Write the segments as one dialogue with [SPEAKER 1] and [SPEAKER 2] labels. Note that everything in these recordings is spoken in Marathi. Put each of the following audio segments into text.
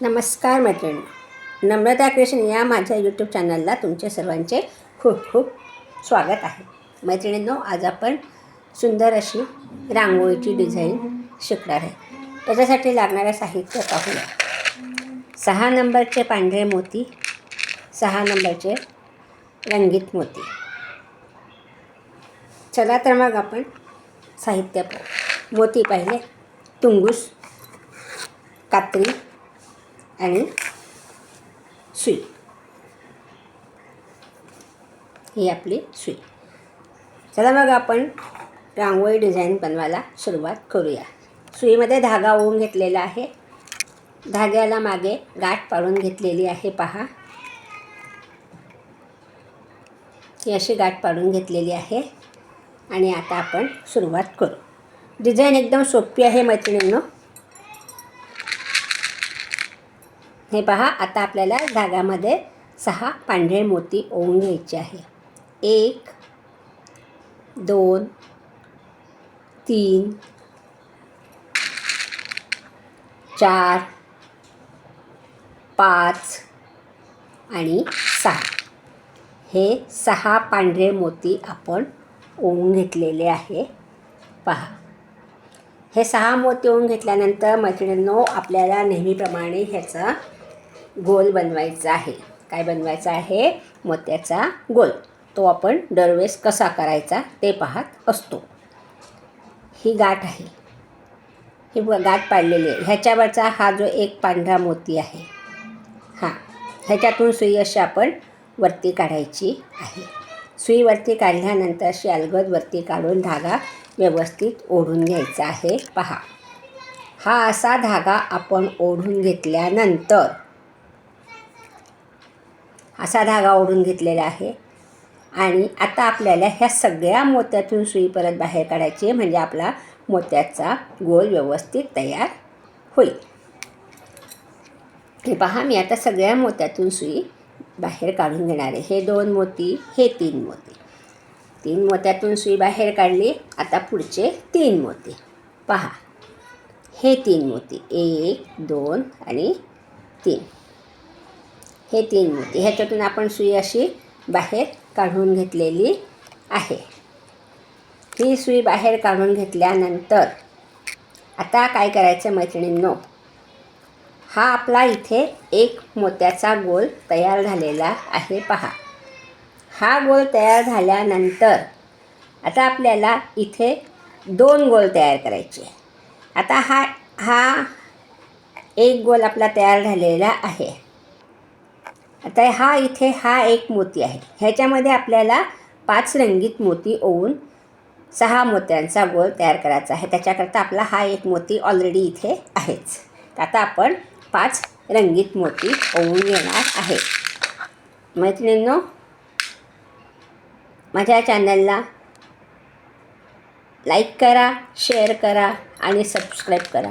[SPEAKER 1] नमस्कार मैत्रिणी. नम्रता क्रिएशन या माझ्या यूट्यूब चॅनलला तुमचे सर्वांचे खूप खूप स्वागत आहे. मैत्रिणींनो आज आपण सुंदर अशी रांगोळीची डिझाईन शिकणार आहे. त्याच्यासाठी लागणारं साहित्य पाहूया. सहा नंबरचे पांढरे मोती सहा नंबरचे रंगीत मोती. चला तर मग आपण साहित्य पाहू. मोती पाहिले तुंगूस कात्री आणि सुई. ही आपली सुई. चला मग आपण रांगोळी डिझाईन बनवायला सुरुवात करूया. सुईमध्ये धागा ओवून घेतलेला आहे. धाग्याला मागे गाठ पाडून घेतलेली आहे पहा. ही अशी गाठ पाडून घेतलेली आहे आणि आता आपण सुरुवात करू. डिझाईन एकदम सोपी आहे मैत्रिणींनो. हे पहा आता आपल्याला धागामध्ये सहा पांढरे मोती ओवून घ्यायचे आहे. एक दोन तीन चार पाच आणि सहा. हे सहा पांढरे मोती आपण ओवून घेतलेले आहे. पहा. हे सहा मोती ओवून घेतल्यानंतर मैत्रिणींनो आपल्याला नेहमीप्रमाणे ह्याचा गोल बनवायचा आहे. काय बनवायचा आहे? मोत्याचा गोल. तो आपण दरवेळेस कसा करायचा ते पाहत असतो. ही गाठ आहे. ही गाठ पाडलेली आहे. ह्याच्यावरचा हा जो एक पांढरा मोती आहे हां ह्याच्यातून सुई अशी आपण वरती काढायची आहे. सुई वरती काढल्यानंतर अशी अलगद वरती काढून धागा व्यवस्थित ओढून घ्यायचा आहे. पहा हा असा धागा आपण ओढून घेतल्यानंतर असा धागा ओढून घेतलेला आहे. आणि आता आपल्याला ह्या सगळ्या मोत्यातून सुई परत बाहेर काढायची म्हणजे आपला मोत्याचा गोल व्यवस्थित तयार होईल. हे पहा मी आता सगळ्या मोत्यातून सुई बाहेर काढून घेणार आहे. हे दोन मोती हे तीन मोती. तीन मोत्यातून सुई बाहेर काढली. आता पुढचे तीन मोती. पहा हे तीन मोती. एक दोन आणि तीन. हे तीन मोती ह्याच्यातून आपण सुई अशी बाहेर काढून घेतलेली आहे. ही सुई बाहेर काढून घेतल्यानंतर आता काय करायचं मैत्रिणींनो? हा आपला इथे एक मोत्याचा गोल तयार झालेला आहे. पहा. हा गोल तयार झाल्यानंतर आता आपल्याला इथे दोन गोल तयार करायचे. आता हा हा एक गोल आपला तयार झालेला आहे. आता हा इथे हा एक मोती आहे. ह्याच्यामध्ये आपल्याला पाच रंगीत मोती ओवून सहा मोत्यांचा गोल तयार करायचा आहे. त्याच्याकरता आपला हा एक मोती ऑलरेडी इथे आहेच. आता आपण पाच रंगीत मोती ओवून घेणार आहे. मैत्रिणींनो माझ्या चॅनलला लाईक करा शेअर करा आणि सबस्क्राईब करा.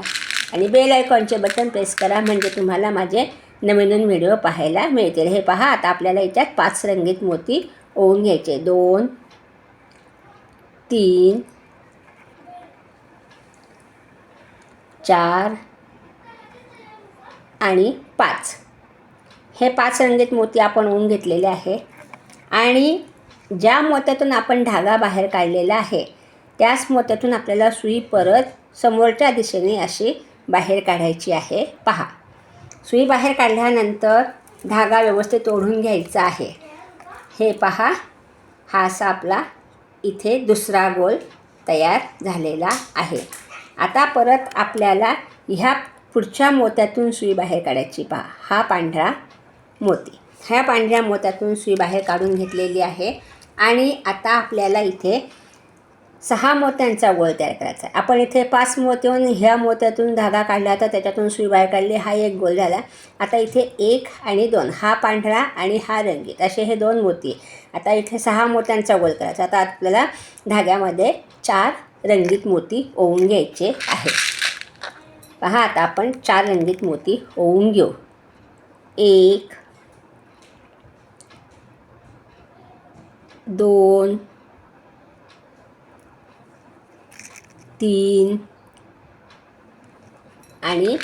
[SPEAKER 1] आणि बेल आयकॉनचे बटन प्रेस करा म्हणजे तुम्हाला माझे नवीन नवीन व्हिडिओ पाहायला मिळतील. हे पहा आता आपल्याला याच्यात पाच रंगीत मोती ओवून घ्यायचे. दोन तीन चार आणि पाच. हे पाच रंगीत मोती आपण ओवून घेतलेले आहे. आणि ज्या मोत्यातून आपण धागा बाहेर काढलेला आहे त्याच मोत्यातून आपल्याला सुई परत समोरच्या दिशेने अशी बाहेर काढायची आहे. पहा. सुई बाहेर काढल्यानंतर धागा व्यवस्थित ओढून घ्यायचा आहे. हे पहा हा असा आपला इथे दुसरा गोल तयार झालेला आहे. आता परत आपल्याला ह्या पुढच्या मोत्यातून सुई बाहेर काढायची. पहा हा पांढरा मोती. ह्या पांढऱ्या मोत्यातून सुई बाहेर काढून घेतलेली आहे. आणि आता आपल्याला इथे सहा मोत्यांचा गोल तयार करायचा आहे. आपण इथे पाच मोत्याहून ह्या मोत्यातून धागा काढला तर त्याच्यातून सुई बाहेर काढली हा एक गोल झाला. आता इथे एक आणि दोन हा पांढरा आणि हा रंगीत असे हे दोन मोती आता इथे सहा मोत्यांचा गोल करायचा. आता आपल्याला धाग्यामध्ये चार रंगीत मोती ओवून घ्यायचे आहे पहा आता आपण चार रंगीत मोती ओवून घेऊ. एक दोन तीन. आणि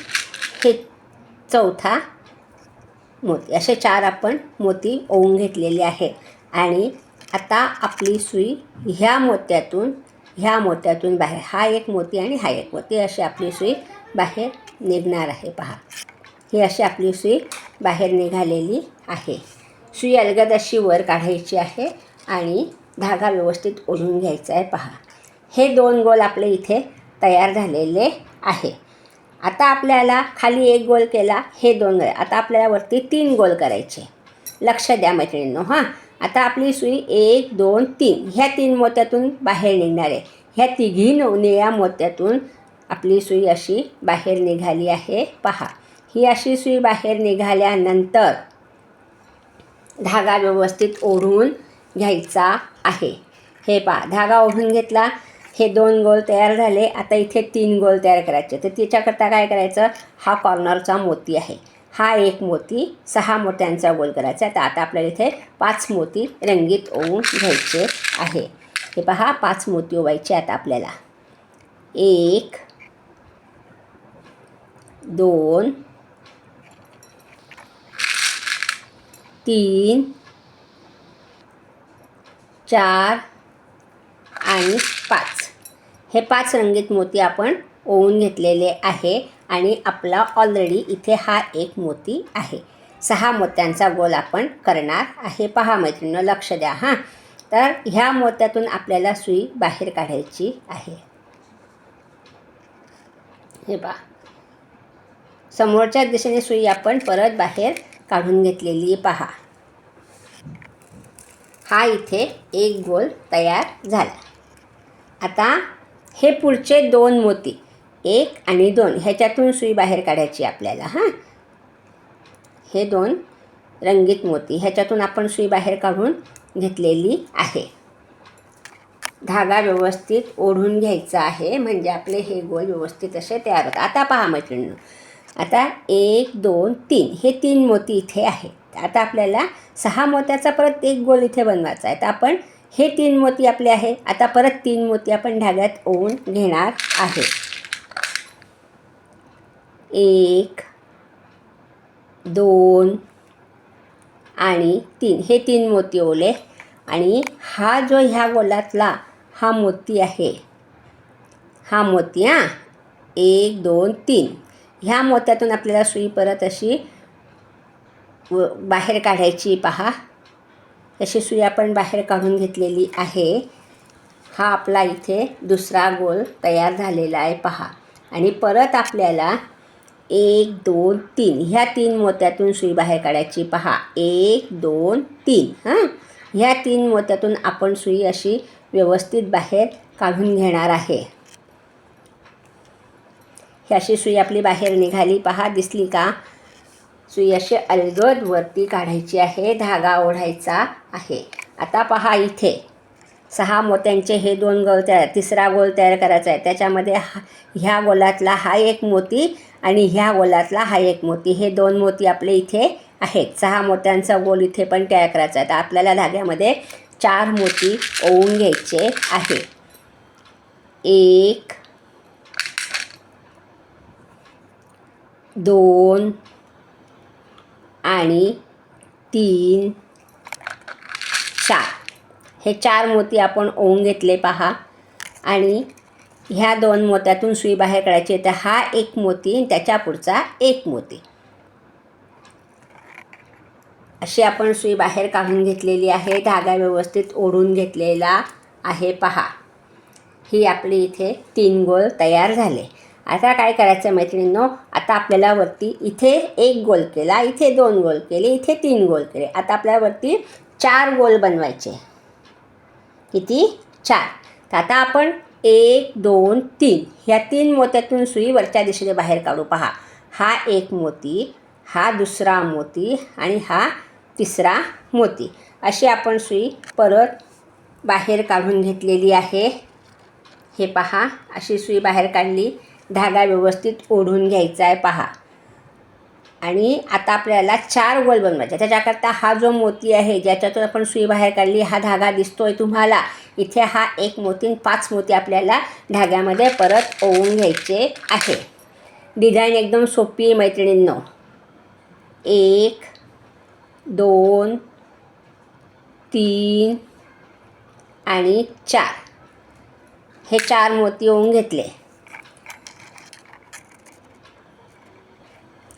[SPEAKER 1] हे चौथा मोती असे चार आपण मोती ओवून घेतलेले आहे. आणि आता आपली सुई ह्या मोत्यातून ह्या मोत्यातून बाहेर हा एक मोती आणि हा एक मोती अशी आपली सुई बाहेर निघणार आहे. पहा ही अशी आपली सुई बाहेर निघालेली आहे. सुई अलगद अशी वर काढायची आहे आणि धागा व्यवस्थित ओढून घ्यायचा आहे. पहा हे दोन गोल आपले इथे तयार झालेले आहे. आता आपल्याला खाली एक गोल केला हे दोन गोल. आता आपल्याला वरती तीन गोल करायचे. लक्ष द्या मैत्रिणींनो हां. आता आपली सुई एक दोन तीन. ह्या तीन मोत्यातून बाहेर निघणार आहे. ह्या तिघी नऊ निळ्या मोत्यातून आपली सुई अशी बाहेर निघाली आहे. पहा. ही अशी सुई बाहेर निघाल्यानंतर धागा व्यवस्थित ओढून घ्यायचा आहे. हे पहा. धागा ओढून घेतला. हे दोन गोल तयार झाले. आता इथे तीन गोल तयार करायचे. तर त्याच्याकरता काय करायचं? हा कॉर्नरचा मोती आहे. हा एक मोती सहा मोत्यांचा गोल करायचा. तर आता आपल्याला इथे पाच मोती रंगीत ओवून घ्यायचे आहे. हे पहा पाच मोती ओवायचे आता आपल्याला. एक दोन तीन चार आणि पाच. हे पाच रंगीत मोती आपण ओवून घेतलेले आहे आणि आपला ऑलरेडी इथे हा एक मोती आहे. सहा मोत्यांचा गोल आपण करणार आहे. पहा मैत्रिणीनं लक्ष द्या हां. तर ह्या मोत्यातून आपल्याला सुई बाहेर काढायची आहे. हे पहा. समोरच्या दिशेने सुई आपण परत बाहेर काढून घेतलेली पहा. हा इथे एक गोल तयार झाला. आता हे पुढचे दोन मोती. एक आणि दोन. ह्याच्यातून सुई बाहेर काढायची आपल्याला हां? हे दोन रंगीत मोती. ह्याच्यातून आपण सुई बाहेर काढून घेतलेली आहे. धागा व्यवस्थित ओढून घ्यायचा आहे. म्हणजे आपले हे गोल व्यवस्थित असे तयार होतात. आता पहा मैत्रिणींनो. आता एक दोन तीन. हे तीन मोती इथे आहेत. आता आपल्याला सहा मोत्याचा परत एक गोल इथे बनवायचा आहे. तर आपण हे तीन मोती आपले आहे आता परत तीन मोती आपण धाग्यात ओवून घेणार आहे. एक दोन आणि तीन. हे तीन मोती ओले. आणि हा जो ह्या गोलातला हा मोती आहे हा मोती हां. एक दोन तीन. ह्या मोत्यातून आपल्याला सुई परत अशी व बाहेर काढायची. पहा. अशी सुई आपण बाहेर काढून घेतलेली आहे. हा आपला इथे दुसरा गोल तयार झालेला आहे पहा. आणि परत आपल्याला एक दोन तीन. ह्या तीन मोत्यातून सुई बाहेर काढायची पहा. एक दोन तीन. हां? ह्या तीन मोत्यातून आपण सुई अशी व्यवस्थित बाहेर काढून घेणार आहे. ही अशी सुई आपली बाहेर निघाली पहा. दिसली का? सुई अशी अलगद वरती काढायची आहे धागा ओढायचा आहे. आता पहा इथे. सहा मोत्यांचे हे दोन गोल तयार तिसरा गोल तयार करायचा आहे. त्याच्यामध्ये हा ह्या गोलातला हा एक मोती आणि ह्या गोलातला हा एक मोती. हे दोन मोती आपले इथे आहेत. सहा मोत्यांचा गोल इथे पण तयार करायचा आहे. तर आपल्याला धाग्यामध्ये चार मोती ओवून घ्यायचे आहे. एक दोन आणि तीन चार. हे चार मोती आपण ओवून घेतले पहा. आणि ह्या दोन मोत्यातून सुई बाहेर काढायची तर हा एक मोती आणि त्याच्या पुढचा एक मोती. अशी आपण सुई बाहेर काढून घेतलेली आहे. धागा व्यवस्थित ओढून घेतलेला आहे. पहा. ही आपली इथे तीन गोल तयार झाले. आता काय करायचं मैत्रिणींनो? आता आपल्याला वरती इथे एक गोल केला इथे दोन गोल केले इथे तीन गोल केले. आता आपल्याला वरती चार गोल बनवायचे. किती? चार. तर आता आपण एक दोन तीन. ह्या तीन मोत्यातून सुई वरच्या दिशेने बाहेर काढू. पहा हा एक मोती हा दुसरा मोती आणि हा तिसरा मोती. अशी आपण सुई परत बाहेर काढून घेतलेली आहे. हे पहा अशी सुई बाहेर काढली. धागा व्यवस्थित ओढून घ्यायचा आहे पहा. आणि आता आपल्याला चार गोल बनवायचे. त्याच्याकरता हा जो मोती आहे ज्याच्यातून आपण सुई बाहेर काढली हा धागा दिसतो आहे तुम्हाला. इथे हा एक मोती पाच मोती आपल्याला धाग्यामध्ये परत ओवून घ्यायचे आहे. डिझाईन एकदम सोपी आहे मैत्रिणींनो. एक दोन तीन आणि चार. हे चार मोती ओवून घेतले.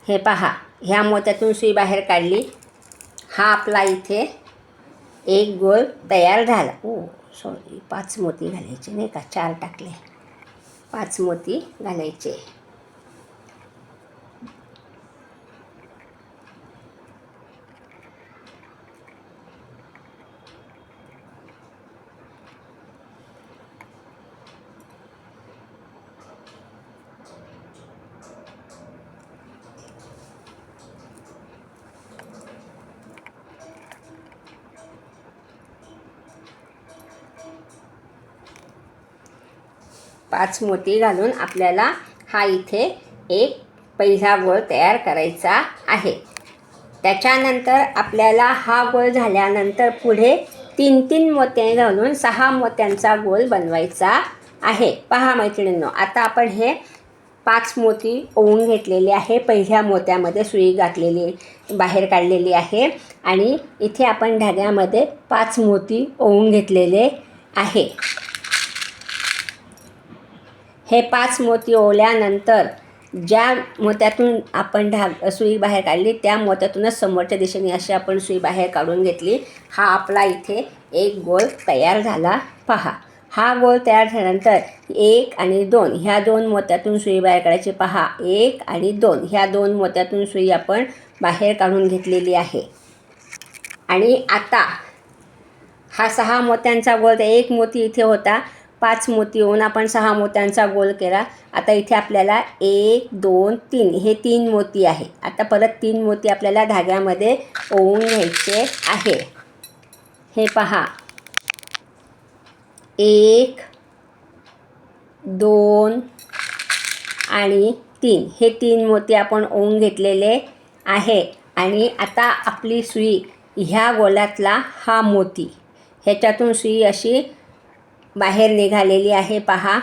[SPEAKER 1] हे पहा ह्या मोत्यातून सुई बाहेर काढली. हा आपला इथे एक गोल तयार झाला. ओ सॉरी पाच मोती घालायचे नाही का? चार टाकले. पाच मोती घालायचे. पाच मोती घालून आपल्याला हा इथे एक पहिला गोळ तयार करायचा आहे. त्याच्यानंतर आपल्याला हा गोळ झाल्यानंतर पुढे तीन तीन मोते घालून सहा मोत्यांचा गोल बनवायचा आहे. पहा मैत्रिणींनो आता आपण हे पाच मोती ओवून घेतलेले आहे. पहिल्या मोत्यामध्ये सुई घातलेली बाहेर काढलेली आहे आणि इथे आपण धाग्यामध्ये पाच मोती ओवून घेतलेले आहे. हे पाच मोती ओवल्यानंतर ज्या मोत्यातून आपण ढाग सुई बाहेर काढली त्या मोत्यातूनच समोरच्या दिशेने अशी आपण सुई बाहेर काढून घेतली. हा आपला इथे एक गोल तयार झाला. पहा हा गोल तयार झाल्यानंतर एक आणि दोन ह्या दोन मोत्यातून सुई बाहेर काढायची. पहा एक आणि दोन ह्या दोन मोत्यातून सुई आपण बाहेर काढून घेतलेली आहे. आणि आता हा सहा मोत्यांचा गोल एक मोती इथे होता. पाच मोती होऊन आपण सहा मोत्यांचा गोल केला. आता इथे आपल्याला एक दोन तीन हे तीन मोती आहे. आता परत तीन मोती आपल्याला धाग्यामध्ये ओवून घ्यायचे आहे. हे पहा. एक दोन आणि तीन हे तीन मोती आपण ओवून घेतलेले आहे. आणि आता आपली सुई ह्या गोलातला हा मोती. ह्याच्यातून सुई अशी बाहेर निघालेली आहे पहा.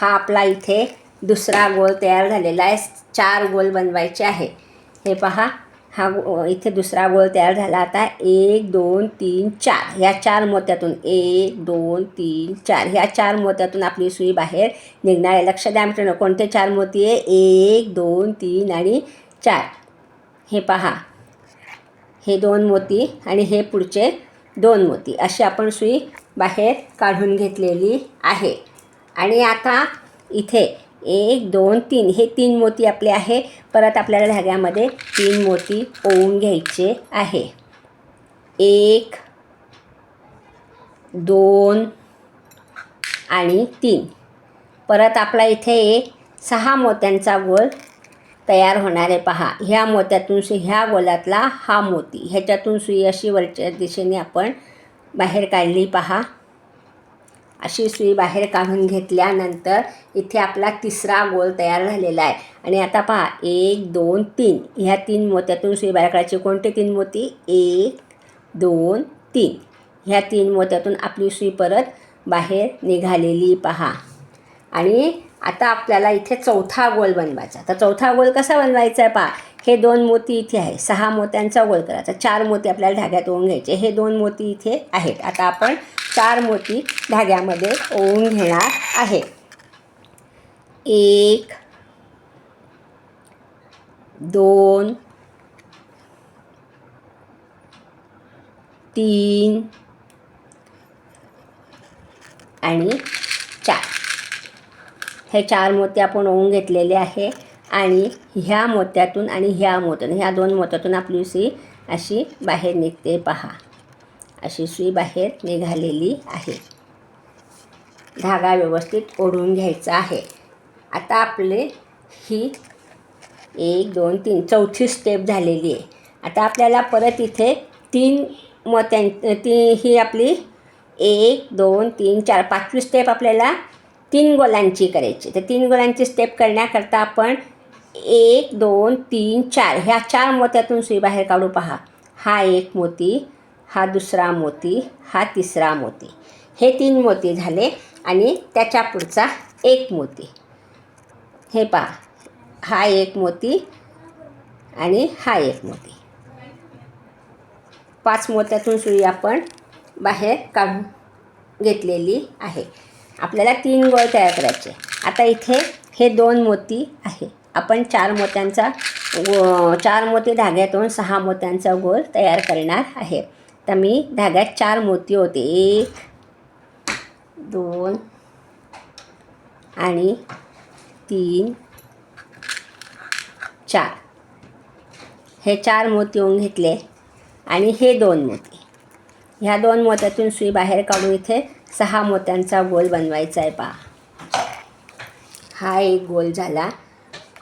[SPEAKER 1] हा आपला इथे दुसरा गोल तयार झालेला आहे. चार गोल बनवायचे आहे. हे पहा. हा गो इथे दुसरा गोल तयार झाला. आता एक दोन तीन चार. ह्या चार मोत्यातून एक दोन तीन चार. ह्या चार मोत्यातून आपली सुई बाहेर निघणार आहे. लक्ष द्या मित्रांनो कोणते चार मोती आहे? एक दोन तीन आणि चार. हे पहा. हे दोन मोती आणि हे पुढचे दोन मोती. अशी आपण सुई बाहेर काढून घेतलेली आहे. आणि आता इथे एक दोन तीन हे तीन मोती आपले आहे. परत आपल्याला धाग्यामध्ये तीन मोती ओवून घ्यायचे आहे. एक दोन आणि तीन. परत आपला इथे एक सहा मोत्यांचा गोल तयार होणार आहे. पहा ह्या मोत्यातून सुई ह्या गोलातला हा मोती ह्याच्यातून सुई अशी वरच्या दिशेने आपण बाहेर काढली पहा. अशी सुई बाहेर काढून घेतल्यानंतर इथे आपला तिसरा गोल तयार झालेला आहे. आणि आता पहा एक दोन तीन. ह्या तीन मोत्यातून सुई बाहेर काढायची कोणते तीन मोती? एक दोन तीन. ह्या तीन मोत्यातून आपली सुई परत बाहेर निघालेली पहा. आणि आता आपल्याला इथे चौथा गोल बनवायचा तर चौथा गोल कसा बनवायचा आहे पहा. हे दोन मोती इथे आहे सहा मोत्यांचा गोल करायचा. चार मोती आपल्याला धाग्यात ओवून घ्यायचे. हे दोन मोती इथे आहेत. आता आपण चार मोती धाग्यामध्ये ओवून घेणार आहे. एक दोन तीन आणि चार. हे चार मोती आपण ओवून घेतलेले आहे. आणि ह्या मोत्यातून आणि ह्या मोत्यातून ह्या दोन मोत्यातून आपली सुई अशी बाहेर निघते पहा. अशी सुई बाहेर निघालेली आहे. धागा व्यवस्थित ओढून घ्यायचा आहे. आता आपले ही एक दोन तीन चौथी स्टेप झालेली आहे. आता आपल्याला परत इथे तीन मोत्यां ती ही आपली एक दोन तीन चार पाचवी स्टेप आपल्याला तीन गोलांची करायची तर तीन गोलांची स्टेप करण्याकरता आपण एक दोन तीन चार. ह्या चार मोत्यातून सुई बाहेर काढू पहा. हा एक मोती हा दुसरा मोती हा तिसरा मोती. हे तीन मोती झाले आणि त्याच्या पुढचा एक मोती. हे पहा. हा एक मोती आणि हा एक मोती. पाच मोत्यातून सुई आपण बाहेर काढून घेतलेली आहे. आपल्याला तीन गोळ तयार करायचे. आता इथे हे दोन मोती आहे. आपण चार मोत्यांचा गो चार मोती धाग्यातून सहा मोत्यांचा गोल तयार करणार आहे. तर मी धाग्यात चार मोती होते. एक दोन आणि तीन चार. हे चार मोती होऊन घेतले आणि हे दोन मोती. ह्या दोन मोत्यातून सुई बाहेर काढून इथे सहा मोत्यांचा गोल बनवायचा आहे पहा. हा एक गोल झाला.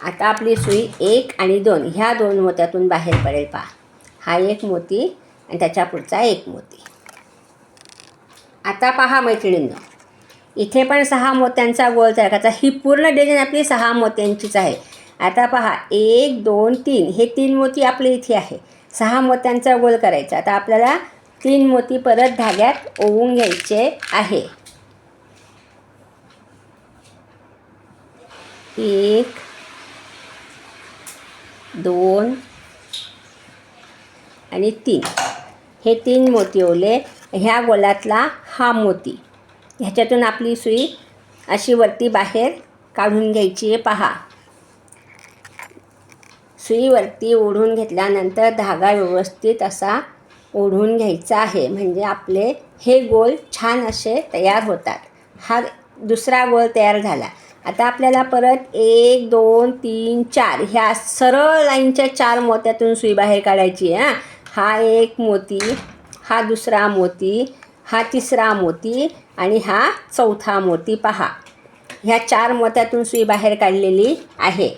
[SPEAKER 1] आता आपली सुई एक आणि दोन ह्या दोन मोत्यातून बाहेर पडेल पहा. हा एक मोती आणि त्याच्या पुढचा एक मोती. आता पहा मैत्रिणींनो इथे पण सहा मोत्यांचा गोल तयार करायचा ही पूर्ण डिझाईन आपली सहा मोत्यांचीच आहे. आता पहा एक दोन तीन हे तीन मोती आपले इथे आहे. सहा मोत्यांचा गोल करायचा. आता आपल्याला तीन मोती परत धाग्यात ओवून घ्यायचे आहे. एक दोन. आणि तीन. हे तीन मोती ओले. ह्या गोलातला हा मोती. ह्याच्यातून आपली सुई अशी वरती बाहेर काढून घ्यायची आहे. पहा. सुईवरती ओढून घेतल्यानंतर धागा व्यवस्थित असा ओढून घ्यायचा आहे. म्हणजे आपले हे गोल छान असे तयार होतात. हा दुसरा गोल तयार झाला. आता आपल्याला परत एक दोन तीन चार. ह्या सरळ लाईनच्या चार मोत्यातून सुई बाहेर काढायची आहे हां. हा एक मोती हा दुसरा मोती हा तिसरा मोती आणि हा चौथा मोती पहा. ह्या चार मोत्यातून सुई बाहेर काढलेली आहे.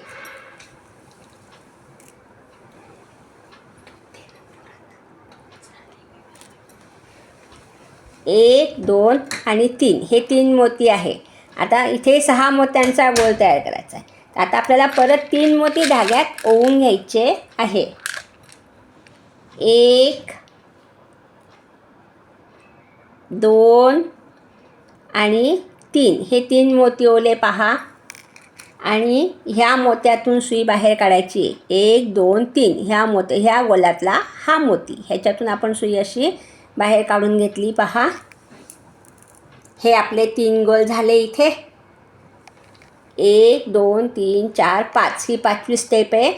[SPEAKER 1] एक दोन आणि तीन. हे तीन मोती आहे. आता इथे सहा मोत्यांचा गोल तयार करायचा आहे. आता आपल्याला परत तीन मोती धाग्यात ओवून घ्यायचे आहे. एक दोन आणि तीन. हे तीन मोती ओले पहा. आणि ह्या मोत्यातून सुई बाहेर काढायची. एक दोन तीन. ह्या मोत ह्या गोलातला हा मोती. ह्याच्यातून आपण सुई अशी बाहेर काढून घेतली. पहा. हे आपले तीन गोल झाले इथे. एक दोन तीन चार पाच. ही पाचवी स्टेप आहे.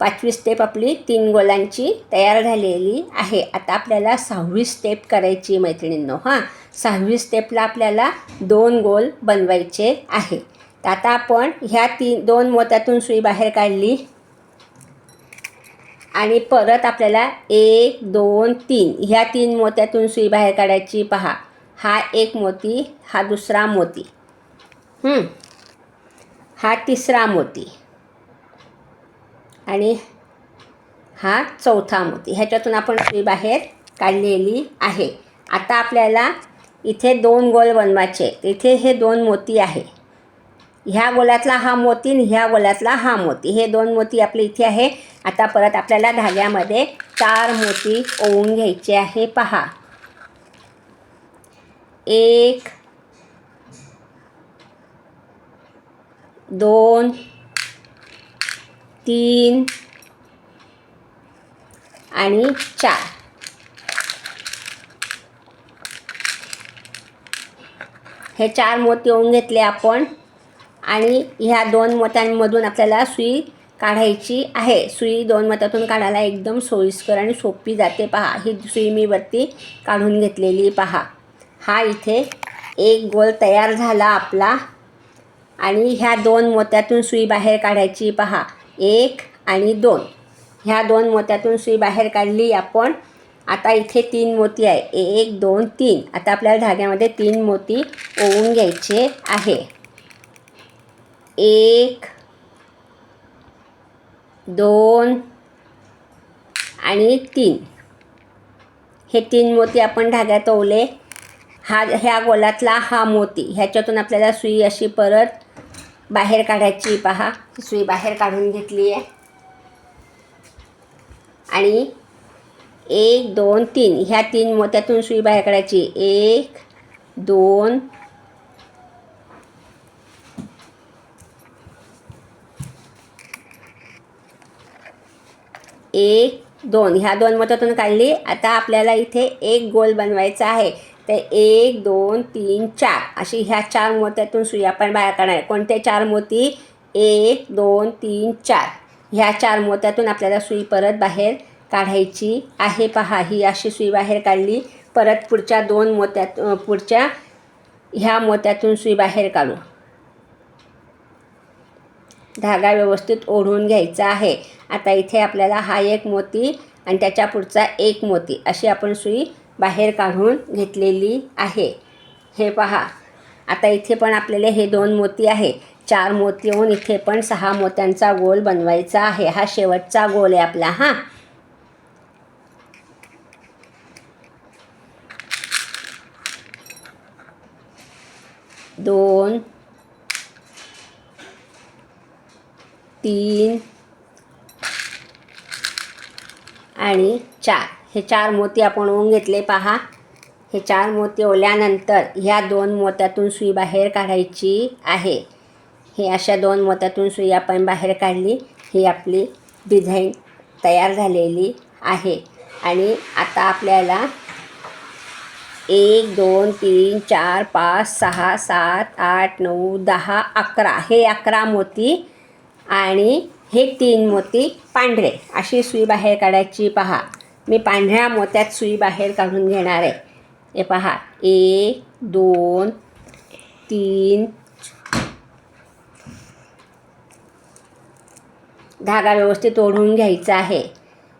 [SPEAKER 1] पाचवी स्टेप आपली तीन गोलांची तयार झालेली आहे. आता आपल्याला सहावी स्टेप करायची मैत्रिणींनो. हां सहावी स्टेपला आपल्याला दोन गोल बनवायचे आहे. तर आता आपण ह्या तीन दोन मोत्यातून सुई बाहेर काढली. आणि परत आपल्याला एक दोन तीन. ह्या तीन मोत्यातून सुई बाहेर काढायची. पहा हा एक मोती हा दुसरा मोती. हं. हा तिसरा मोती. आणि हा चौथा मोती. ह्याच्यातून आपण सुई बाहेर काढलेली आहे. आता आपल्याला इथे दोन गोल बनवायचे इथे हे दोन मोती आहे. ह्या गोलातला हा मोती आणि ह्या गोलातला हा मोती. हे दोन मोती आपले इथे आहे. आता परत आपल्याला धाग्यामध्ये चार मोती ओवून घ्यायचे आहे. पहा. एक दोन तीन आणि चार. हे चार मोती येऊन घेतले आपण आणि ह्या दोन मोत्यांमधून आपल्याला सुई काढायची आहे. सुई दोन मोत्यातून काढायला एकदम सोयीस्कर आणि सोपी जाते. पहा ही सुई मी वरती काढून घेतलेली पहा. हा इथे एक गोल तयार झाला आपला. आणि ह्या दोन मोत्यातून सुई बाहेर काढायची पहा. एक आणि दोन. ह्या दोन मोत्यातून सुई बाहेर काढली आपण. आता इथे तीन मोती आहे. एक दोन तीन. आता आपल्याला धाग्यामध्ये तीन मोती ओवून घ्यायचे आहे. एक दोन आणि तीन. हे तीन मोती आपण धाग्यात ओवले. हा ह्या गोलातला हा मोती. ह्याच्यातून आपल्याला सुई अशी परत बाहेर काढायची. पहा सुई बाहेर काढून घेतली आहे. आणि एक दोन तीन. ह्या तीन मोत्यातून सुई बाहेर काढायची. एक दोन एक दोन. ह्या दोन मोत्यातून काढली. आता आपल्याला इथे एक गोल बनवायचा आहे. तर एक दोन तीन चार. अशी ह्या चार मोत्यातून सुई आपण बाहेर काढणार आहे. कोणते चार मोती? एक दोन तीन चार. ह्या चार मोत्यातून आपल्याला सुई परत बाहेर काढायची आहे. पहा ही अशी सुई बाहेर काढली. परत पुढच्या दोन मोत्यात पुढच्या ह्या मोत्यातून सुई बाहेर काढू. धागा व्यवस्थित ओढून घ्यायचा आहे. आता इथे आपल्याला हा एक मोती आणि त्याच्या पुढचा एक मोती. अशी आपण सुई बाहेर काढून घेतलेली आहे. हे पहा. आता इथे पण आपल्याला हे दोन मोती आहे चार मोती येऊन इथे पण सहा मोत्यांचा गोल बनवायचा आहे. हा शेवटचा गोल आहे आपला हां. दोन तीन आणि चार. हे चार मोती आपण ओन घेतले पहा. हे चार मोती ओल्यानंतर ह्या दोन मोत्यातून सुई बाहेर काढायची आहे. हे अशा दोन मोत्यातून सुई आपण बाहेर काढली. ही आपली डिझाईन तयार झालेली आहे. आणि आता आपल्याला एक दोन तीन चार पाच सहा सात आठ नऊ दहा अकरा. हे अकरा मोती आणि हे तीन मोती पांढरे. अशी सुई बाहेर काढायची पहा. मी पांढऱ्या मोत्यात सुई बाहेर काढून घेणार आहे. हे पहा. एक दोन तीन. धागा व्यवस्थित ओढून घ्यायचा आहे.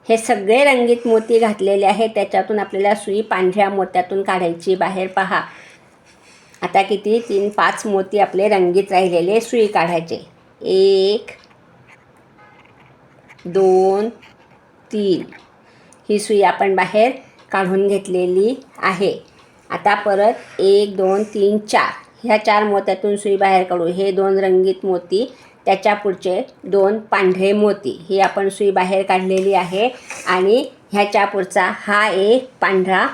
[SPEAKER 1] हे सगळे रंगीत मोती घातलेले आहे त्याच्यातून आपल्याला सुई पांढऱ्या मोत्यातून काढायची. बाहेर पहा. आता किती? तीन पाच मोती आपले रंगीत राहिलेले सुई काढायचे. एक दोन तीन. ही सुई आपण बाहेर काढून घेतलेली आहे. आता परत एक दोन तीन चार. ह्या चार मोत्यातून सुई बाहेर काढू. हे दोन रंगीत मोती त्याच्या पुढचे दोन पांढरे मोती. ही आपण सुई बाहेर काढलेली आहे आणि ह्याच्या पुढचा हा एक पांढरा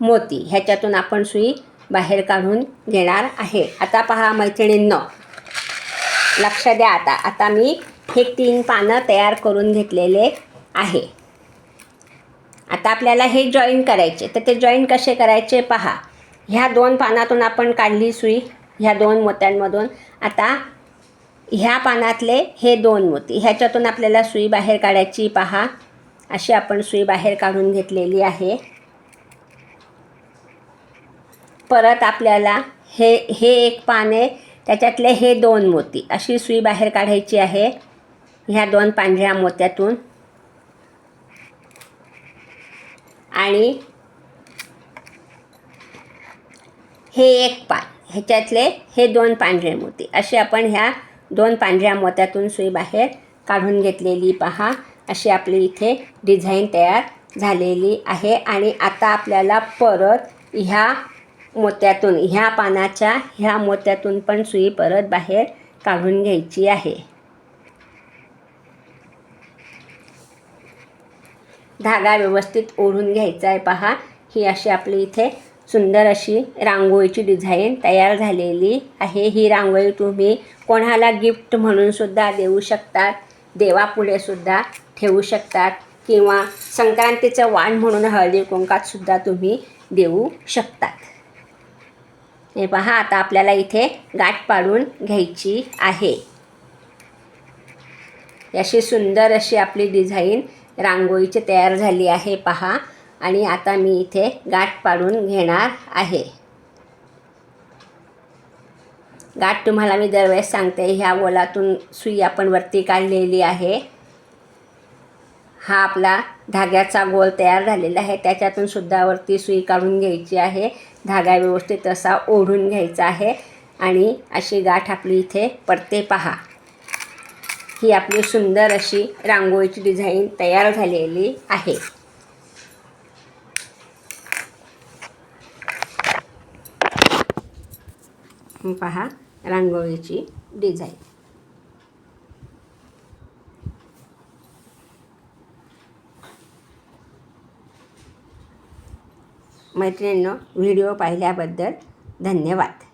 [SPEAKER 1] मोती. ह्याच्यातून आपण सुई बाहेर काढून घेणार आहे. आता पहा मैत्रिणींनो लक्ष द्या आता. आता मी हे तीन पानं तयार करून घेतलेले आहे. आता आपल्याला हे जॉईन करायचे. तर ते जॉईन कसे करायचे पहा. ह्या दोन पानातून आपण काढली सुई ह्या दोन मोत्यांमधून. आता ह्या पानातले हे दोन मोती. ह्याच्यातून आपल्याला सुई बाहेर काढायची पहा. अशी आपण सुई बाहेर काढून घेतलेली आहे. परत आपल्याला हे हे एक पान आहे त्याच्यातले हे दोन मोती. अशी सुई बाहेर काढायची आहे. ह्या दोन पांढऱ्या मोत्यातून. आणि हे एक पान. ह्याच्यातले हे दोन पांढरे मोती. असे आपण ह्या दोन पांढऱ्या मोत्यातून सुई बाहेर काढून घेतलेली पहा. अशी आपली इथे डिझाईन तयार झालेली आहे. आणि आता आपल्याला परत ह्या मोत्यातून ह्या पानाच्या ह्या मोत्यातून पण सुई परत बाहेर काढून घ्यायची आहे. धागा व्यवस्थित ओढून घ्यायचा आहे. पहा ही अशी आपली इथे सुंदर अशी रांगोळीची डिझाईन तयार झालेली आहे. ही रांगोळी तुम्ही कोणाला गिफ्ट म्हणून सुद्धा देऊ शकतात देवापुढे सुद्धा ठेवू शकतात किंवा संक्रांतीचं वाण म्हणून हळदी कुंकात सुद्धा तुम्ही देऊ शकतात. हे पहा आता आपल्याला इथे गाठ पाडून घ्यायची आहे. अशी सुंदर अशी आपली डिझाईन रांगोळीची तयार झाली आहे पहा. आणि आता मी इथे गाठ पाडून घेणार आहे. गाठ तुम्हाला मी दरवेळेस सांगते. ह्या गोलातून सुई आपण वरती काढलेली आहे. हा आपला धाग्याचा गोल तयार झालेला आहे. त्याच्यातून सुद्धा वरती सुई काढून घ्यायची आहे. धागा व्यवस्थित असा ओढून घ्यायचा आहे. आणि अशी गाठ आपली इथे पडते पहा. ही आपली सुंदर अशी रांगोळीची डिझाईन तयार झालेली आहे. पहा रांगोळीची डिझाईन मैत्रिणींनो व्हिडिओ पाहिल्याबद्दल धन्यवाद.